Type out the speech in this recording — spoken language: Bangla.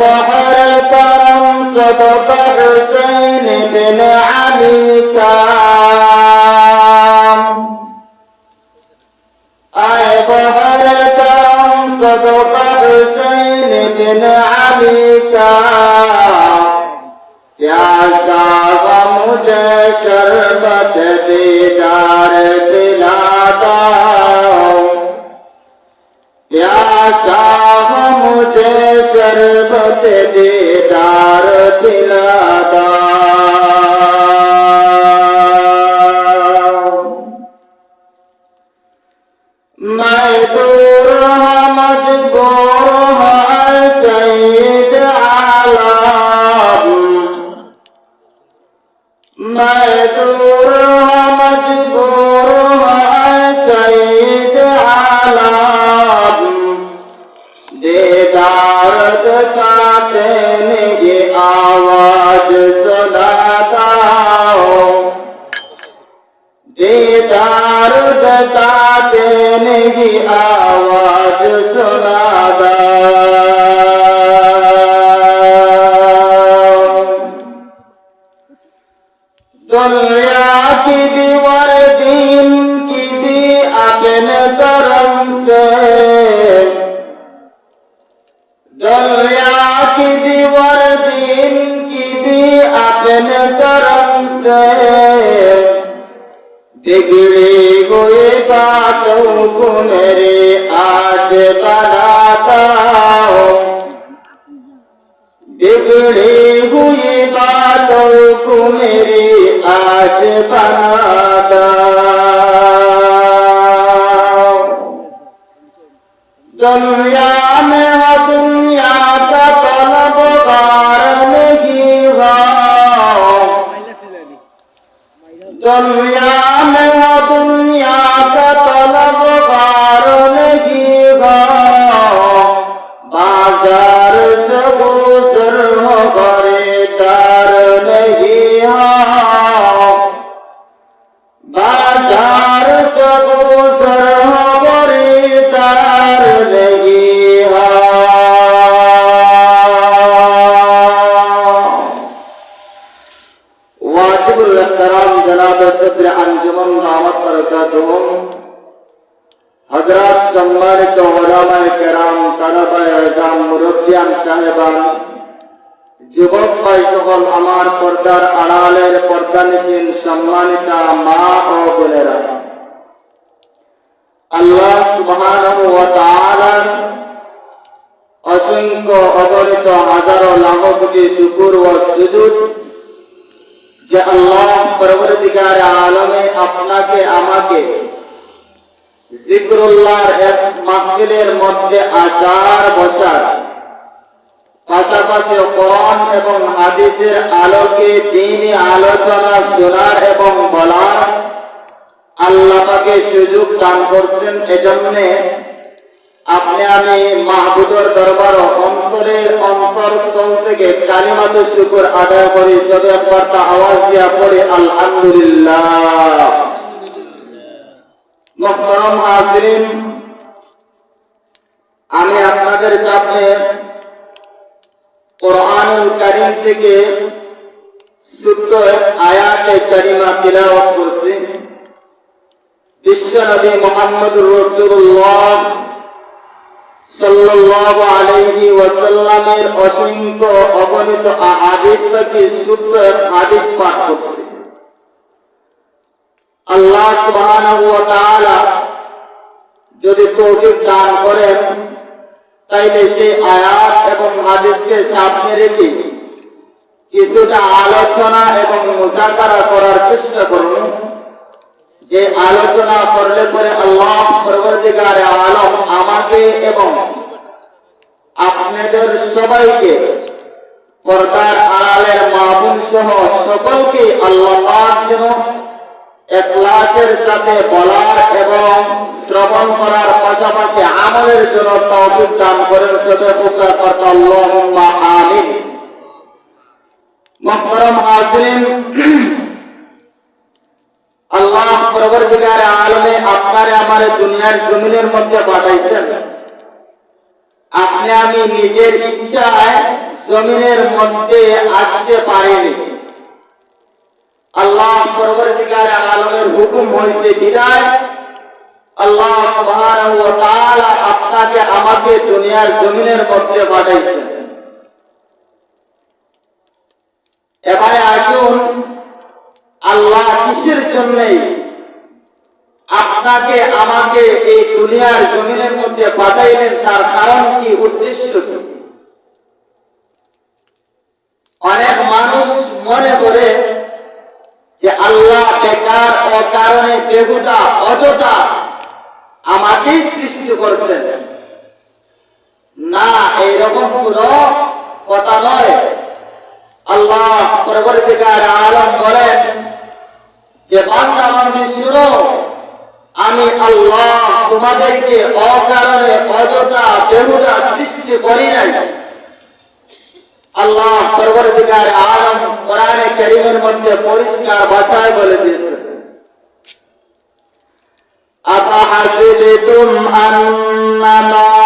بحر الكرم صدق حسين بن علي كام أي بحر الكرم صدق حسين بن علي كام يا صاحب مجھے شربت دیدار دیدار کا تین یہ آواز سنا बिगड़ी हुई बातों को मेरे आज बनाता हो बिगड़ी हुई बातों को मेरी आज बनाता दुनिया में हो दुनिया का i'm দাদা সদ্রে আঞ্জুমন দাওয়াত বরকাতুহুম হযরত সম্মানিত ওলামায়ে কেরাম, তালাবায়ে আজাম মুরব্বিয়ান সাহেবান যুবক ভাই সকল আমার পর্দার আড়ালের পর্দানিসীন সম্মানিতা মা ও বোনেরা। আল্লাহ সুবহানাহু ওয়া তাআলার অসংখ্য অগণিত হাজারো লাখ কোটি শুকুর ও সুজুদ যে আল্লাহ পরবর্তীকার আলমে আপনাকে, আমাকে জিক্রুল্লাহর এক মাহফিলের মধ্যে আসার বসার পাশাপাশি কোরআন এবং হাদিসের আলোকে দিনই আলোচনা শোনার এবং বলার আল্লাহ পাকে সুযোগ দান করছেন। এজন্যে আপনি আমি মাহবুদর দরবার অন্তরের অন্তরস্থল থেকে কালিমাত শুকুর আদায় করি। সবে একবার তা আওয়াজ দিয়া পড়ে, আলহামদুলিল্লাহ। আমি আপনাদের সামনে কোরআনুল কারিম থেকে ছোট্ট আয়াতে কারিমা তিলাওয়াত করছি। বিশ্ব নবী মোহাম্মদ রসুল্লাহ সাল্লাল্লাহু যদি তৌফিক দান করেন, তাইলে সেই আয়াত এবং হাদিসকে সামনে রেখে কিছুটা আলোচনা এবং মুজাকারা করার চেষ্টা করুন। যে আলোচনা করলে পরে আল্লাহ পরবর্তীকার আলম আমাকে এবং আপনাদের সবাইকে পর্দার আড়ালের মাহবুব সহ সকলকে আল্লাহ যেন একলাসের সাথে বলার এবং শ্রবণ করার পাশাপাশি আমলের জন্য তৌফিক দান করেন সেটা প্রকার করতে আল্লাহুম্মা আমিন। মুহতারাম হাজিরিন, আল্লাহ পরবর্তীকার আলমে আপনারে আমার দুনিয়ার জমিনের মধ্যে পাঠাইছেন। আপনি আমি নিজের ইচ্ছায় জমিনের মধ্যে আসতে পারিনি। আল্লাহ পরবর্তীকার আলমের হুকুম হয়েছে বিদায়। আল্লাহ আপনাকে আমাকে দুনিয়ার জমিনের মধ্যে পাঠাইছেন এবারে আসুন, আল্লাহ কিসের জন্যই আপনাকে আমাকে এই দুনিয়ার জমিনের মধ্যে পাঠাইলেন, তার কারণ কি, উদ্দেশ্য কি? অনেক মানুষ মনে করে যে আল্লাহ বেকার, অকারণে বেহুদা, অযথা আমাকেই সৃষ্টি করেছেন। না, এইরকম কোন কথা নয়। আল্লাহ পরবর্তীকার আলম বলেন যে বান্দা বান্দি শুনো। আমি আল্লাহ তোমাদেরকে অকারণে অযথা বেহুদা সৃষ্টি করি নাই আল্লাহ পরবর্তীকার আলম কোরআনে কারীমের মধ্যে পরিষ্কার ভাষায় বলে দিয়েছেন أفحسبتم أنما